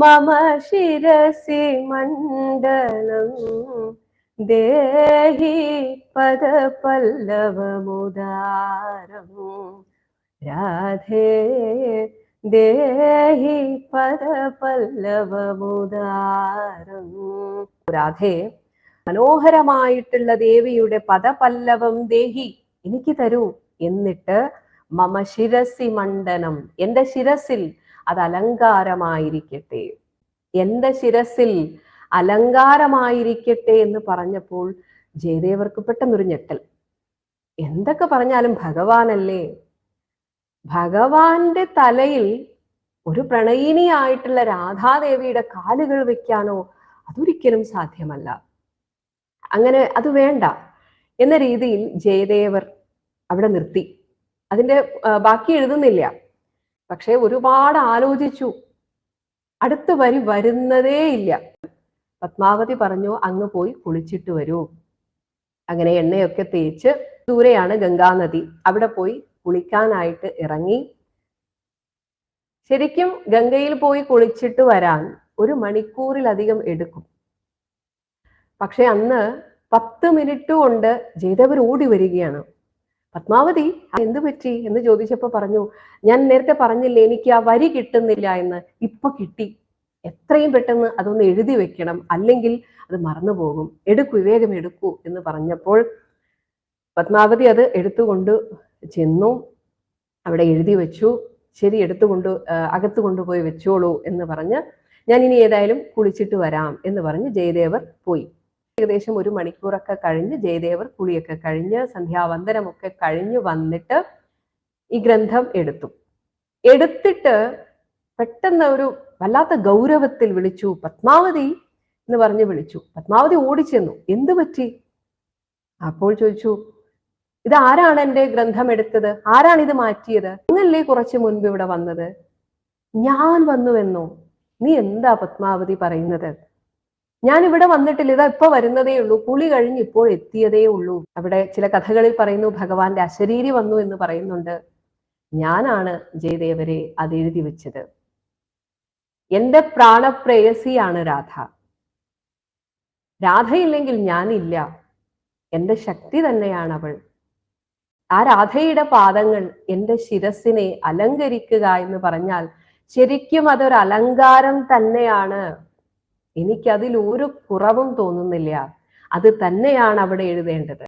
മമ ശിരസി മണ്ഡലം. ദേഹി പദപല്ലവമുദാരം. രാധേ ദേഹി പദപല്ലവമുദാരം. രാധേ മനോഹരമായിട്ടുള്ള ദേവിയുടെ പദപല്ലവം ദേഹി എനിക്ക് തരൂ. എന്നിട്ട് മമ ശിരസി മണ്ഡനം എന്റെ ശിരസിൽ അത് അലങ്കാരമായിരിക്കട്ടെ എന്റെ ശിരസിൽ അലങ്കാരമായിരിക്കട്ടെ എന്ന് പറഞ്ഞപ്പോൾ ജയദേവർക്ക് പെട്ടെന്നൊരു ഞെട്ടൽ. എന്തൊക്കെ പറഞ്ഞാലും ഭഗവാനല്ലേ? ഭഗവാന്റെ തലയിൽ ഒരു പ്രണയിനിയായിട്ടുള്ള രാധാദേവിയുടെ കാലുകൾ വെക്കാനോ അതൊരിക്കലും സാധ്യമല്ല. അങ്ങനെ അത് വേണ്ട എന്ന രീതിയിൽ ജയദേവർ അവിടെ നിർത്തി. അതിന്റെ ബാക്കി എഴുതുന്നില്ല. പക്ഷെ ഒരുപാട് ആലോചിച്ചു. അടുത്ത വരി വരുന്നതേ ഇല്ല. പത്മാവതി പറഞ്ഞു അങ്ങ് പോയി കുളിച്ചിട്ട് വരൂ. അങ്ങനെ എണ്ണയൊക്കെ തേച്ച് ദൂരെയാണ് ഗംഗാനദി അവിടെ പോയി കുളിക്കാനായിട്ട് ഇറങ്ങി. ശരിക്കും ഗംഗയിൽ പോയി കുളിച്ചിട്ട് വരാൻ ഒരു മണിക്കൂറിലധികം എടുക്കും. പക്ഷെ അന്ന് പത്ത് മിനിറ്റ് കൊണ്ട് ജയദേവർ ഓടി വരികയാണ്. പത്മാവതി എന്ത് പറ്റി? എന്ന് ചോദിച്ചപ്പോ പറഞ്ഞു ഞാൻ നേരത്തെ പറഞ്ഞില്ലേ എനിക്ക് ആ വരി കിട്ടുന്നില്ല എന്ന്. ഇപ്പൊ കിട്ടി. എത്രയും പെട്ടെന്ന് അതൊന്ന് എഴുതി വെക്കണം. അല്ലെങ്കിൽ അത് മറന്നു പോകും. എടുക്കൂ വിവേകം എടുക്കൂ എന്ന് പറഞ്ഞപ്പോൾ പത്മാവതി അത് എടുത്തുകൊണ്ട് ചെന്നു. അവിടെ എഴുതി വെച്ചു. ശരി എടുത്തുകൊണ്ട് അകത്ത് കൊണ്ടുപോയി വെച്ചോളൂ എന്ന് പറഞ്ഞ് ഞാൻ ഇനി ഏതായാലും കുളിച്ചിട്ട് വരാം എന്ന് പറഞ്ഞ് ജയദേവർ പോയി. ഏകദേശം ഒരു മണിക്കൂറൊക്കെ കഴിഞ്ഞ് ജയദേവർ കുളിയൊക്കെ കഴിഞ്ഞ് സന്ധ്യാവന്ദനമൊക്കെ കഴിഞ്ഞ് വന്നിട്ട് ഈ ഗ്രന്ഥം എടുത്തു. എടുത്തിട്ട് പെട്ടെന്ന് ഒരു വല്ലാത്ത ഗൗരവത്തിൽ വിളിച്ചു പത്മാവതി എന്ന് പറഞ്ഞ് വിളിച്ചു. പത്മാവതി ഓടിച്ചെന്നു. എന്തു പറ്റി? അപ്പോൾ ചോദിച്ചു ഇത് ആരാണ് എന്റെ ഗ്രന്ഥം എടുത്തത്? ആരാണ് ഇത് മാറ്റിയത്? നിങ്ങളല്ലേ കുറച്ച് മുൻപ് ഇവിടെ വന്നത്? ഞാൻ വന്നുവെന്നോ? നീ എന്താ പത്മാവതി പറയുന്നത്? ഞാൻ ഇവിടെ വന്നിട്ടില്ല ഇതാ ഇപ്പൊ വരുന്നതേ ഉള്ളൂ. കുളി കഴിഞ്ഞ് ഇപ്പോൾ എത്തിയതേ ഉള്ളൂ. അവിടെ ചില കഥകളിൽ പറയുന്നു ഭഗവാന്റെ അശരീരി വന്നു എന്ന് പറയുന്നുണ്ട്. ഞാനാണ് ജയദേവരെ അത് എഴുതി വെച്ചത്. എന്റെ പ്രാണപ്രേയസിയാണ് രാധ. രാധയില്ലെങ്കിൽ ഞാനില്ല. എന്റെ ശക്തി തന്നെയാണ് അവൾ ആ രാധയുടെ പാദങ്ങൾ എന്റെ ശിരസിനെ അലങ്കരിക്കുക എന്ന് പറഞ്ഞാൽ ശരിക്കും അതൊരു അലങ്കാരം തന്നെയാണ്. എനിക്കതിൽ ഒരു കുറവും തോന്നുന്നില്ല. അത് തന്നെയാണ് അവിടെ എഴുതേണ്ടത്.